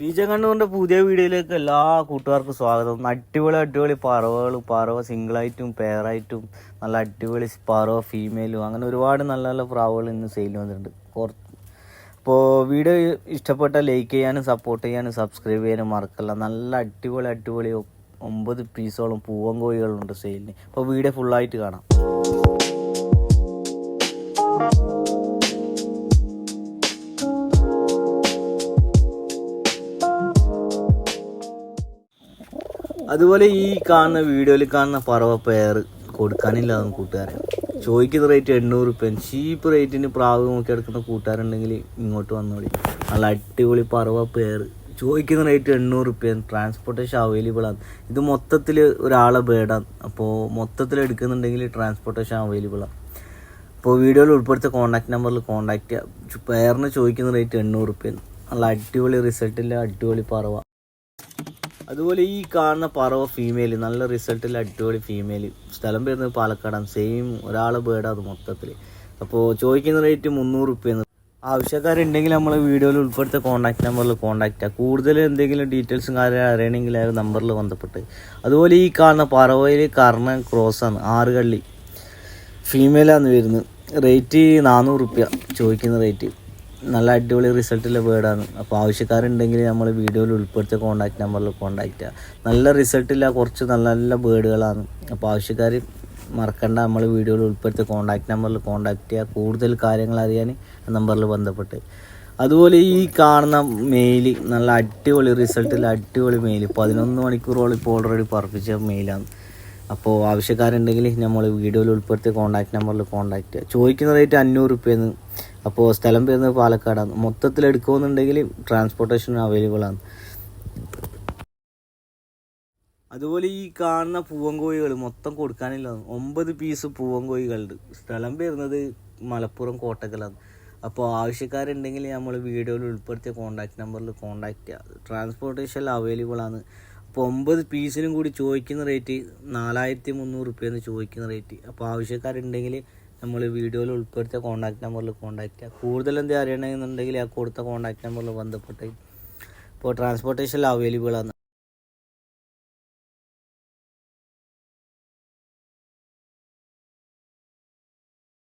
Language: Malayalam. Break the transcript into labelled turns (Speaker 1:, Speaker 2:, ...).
Speaker 1: പീച്ച കണ്ണൂറിന്റെ പുതിയ വീഡിയോയിലേക്ക് എല്ലാ കൂട്ടുകാർക്കും സ്വാഗതം. അടിപൊളി അടിപൊളി പറവകൾ പറവ സിംഗിളായിട്ടും പെയറായിട്ടും നല്ല അടിപൊളി പറവ ഫീമെയിലും അങ്ങനെ ഒരുപാട് നല്ല നല്ല പ്രാവുകൾ ഇന്ന് സെയിൽ വന്നിട്ടുണ്ട്. അപ്പോൾ വീഡിയോ ഇഷ്ടപ്പെട്ട ലൈക്ക് ചെയ്യാനും സപ്പോർട്ട് ചെയ്യാനും സബ്സ്ക്രൈബ് ചെയ്യാനും മറക്കല്ല. നല്ല അടിപൊളി അടിപൊളി ഒമ്പത് പീസോളം പൂവൻ കോഴികളുണ്ട് സെയിലിന് അപ്പോൾ വീഡിയോ ഫുള്ളായിട്ട് കാണാം. അതുപോലെ ഈ കാണുന്ന വീഡിയോയിൽ കാണുന്ന പറവ പെയർ അതും കൂട്ടുകാരൻ ചോദിക്കുന്ന റേറ്റ് എണ്ണൂറ് റുപ്യ ചീപ്പ് റേറ്റിന് പ്രാവ് നോക്കി എടുക്കുന്ന കൂട്ടുകാരുണ്ടെങ്കിൽ ഇങ്ങോട്ട് വന്നോളി നല്ല അടിപൊളി പറവ പേർ ചോദിക്കുന്ന റേറ്റ് എണ്ണൂറ് റുപ്യ ട്രാൻസ്പോർട്ടേഷൻ അവൈലബിൾ ആണ്. ഇത് മൊത്തത്തിൽ ഒരാളെ ബേഡാണ് അപ്പോൾ മൊത്തത്തിൽ എടുക്കുന്നുണ്ടെങ്കിൽ ട്രാൻസ്പോർട്ടേഷൻ അവൈലബിൾ ആണ്. അപ്പോൾ വീഡിയോയിൽ ഉൾപ്പെടുത്തിയ കോൺടാക്ട് നമ്പറിൽ കോൺടാക്ട് ചെയ്യുക പേരിന് ചോദിക്കുന്ന റേറ്റ് എണ്ണൂറ് റുപ്യ നല്ല അടിപൊളി റിസൾട്ടില്ല അടിപൊളി പറവ. അതുപോലെ ഈ കാണുന്ന പറവ ഫീമെയിൽ നല്ല റിസൾട്ടിൽ അടിപൊളി ഫീമെയിൽ സ്ഥലം വരുന്നത് പാലക്കാടാണ് സെയിം ഒരാളെ ബേഡാണ് മൊത്തത്തിൽ അപ്പോൾ ചോദിക്കുന്ന റേറ്റ് മുന്നൂറ് റുപ്യെന്ന് ആവശ്യക്കാരുണ്ടെങ്കിൽ നമ്മൾ വീഡിയോയിൽ ഉൾപ്പെടുത്ത കോൺടാക്ട് നമ്പറിൽ കോൺടാക്ട് ആ കൂടുതൽ എന്തെങ്കിലും ഡീറ്റെയിൽസും കാര്യം അറിയണമെങ്കിൽ ആ നമ്പറിൽ ബന്ധപ്പെട്ട്. അതുപോലെ ഈ കാണുന്ന പറവയിൽ കർണ ക്രോസാണ് ആറ് കള്ളി ഫീമെയിലാണ് വരുന്നത്. റേറ്റ് നാനൂറ് റുപ്യ ചോദിക്കുന്ന റേറ്റ് നല്ല അടിപൊളി റിസൾട്ടുള്ള ബേർഡാണ് അപ്പോൾ ആവശ്യക്കാരുണ്ടെങ്കിൽ നമ്മൾ വീഡിയോയിൽ ഉൾപ്പെടുത്തിയ കോൺടാക്ട് നമ്പറിൽ കോൺടാക്റ്റ് ചെയ്യുക. നല്ല റിസൾട്ടില്ല കുറച്ച് നല്ല നല്ല ബേർഡുകളാണ് അപ്പോൾ ആവശ്യക്കാർ മറക്കണ്ട നമ്മൾ വീഡിയോയിൽ ഉൾപ്പെടുത്തിയ കോൺടാക്ട് നമ്പറിൽ കോൺടാക്ട് ചെയ്യുക. കൂടുതൽ കാര്യങ്ങൾ അറിയാൻ നമ്പറിൽ ബന്ധപ്പെട്ട്. അതുപോലെ ഈ കാണുന്ന മെയിൽ നല്ല അടിപൊളി റിസൾട്ടിൽ അടിപൊളി മെയിൽ പതിനൊന്ന് മണിക്കൂറോളം ഇപ്പോൾ ഓൾറെഡി പറപ്പിച്ച മെയിലാണ് അപ്പോൾ ആവശ്യക്കാരുണ്ടെങ്കിൽ നമ്മൾ വീഡിയോയിൽ ഉൾപ്പെടുത്തിയ കോൺടാക്ട് നമ്പറിൽ കോൺടാക്ട് ചെയ്യുക. ചോദിക്കുന്ന റേറ്റ് അഞ്ഞൂറ് റുപ്യെന്ന് അപ്പോൾ സ്ഥലം വരുന്നത് പാലക്കാടാണ്. മൊത്തത്തിൽ എടുക്കുമെന്നുണ്ടെങ്കിൽ ട്രാൻസ്പോർട്ടേഷൻ അവൈലബിൾ ആണ്. അതുപോലെ ഈ കാണുന്ന പൂവൻകോഴികൾ മൊത്തം കൊടുക്കാനില്ല. ഒമ്പത് പീസ് പൂവൻകോഴികളുണ്ട്. സ്ഥലം വരുന്നത് മലപ്പുറം കോട്ടക്കലാണ്. അപ്പോൾ ആവശ്യക്കാരുണ്ടെങ്കിൽ നമ്മൾ വീഡിയോയിൽ ഉൾപ്പെടുത്തിയ കോൺടാക്റ്റ് നമ്പറിൽ കോൺടാക്ട് ചെയ്യുക ട്രാൻസ്പോർട്ടേഷൻ അവൈലബിൾ ആണ്. അപ്പോൾ ഒമ്പത് പീസിനും കൂടി ചോദിക്കുന്ന റേറ്റ് നാലായിരത്തി മുന്നൂറ് റുപ്യെന്ന് ചോദിക്കുന്ന റേറ്റ് അപ്പോൾ ആവശ്യക്കാരുണ്ടെങ്കിൽ നമ്മൾ വീഡിയോയിൽ ഉൾപ്പെടുത്തിയ കോൺടാക്ട് നമ്പറിൽ കോൺടാക്റ്റ് ചെയ്യുക കൂടുതൽ എന്തെങ്കിലും അറിയണമെന്നുണ്ടെങ്കിൽ ആ കൊടുത്ത കോൺടാക്ട് നമ്പറിൽ ബന്ധപ്പെട്ട് ഇപ്പോൾ ട്രാൻസ്പോർട്ടേഷൻ അവൈലബിൾ ആണ്.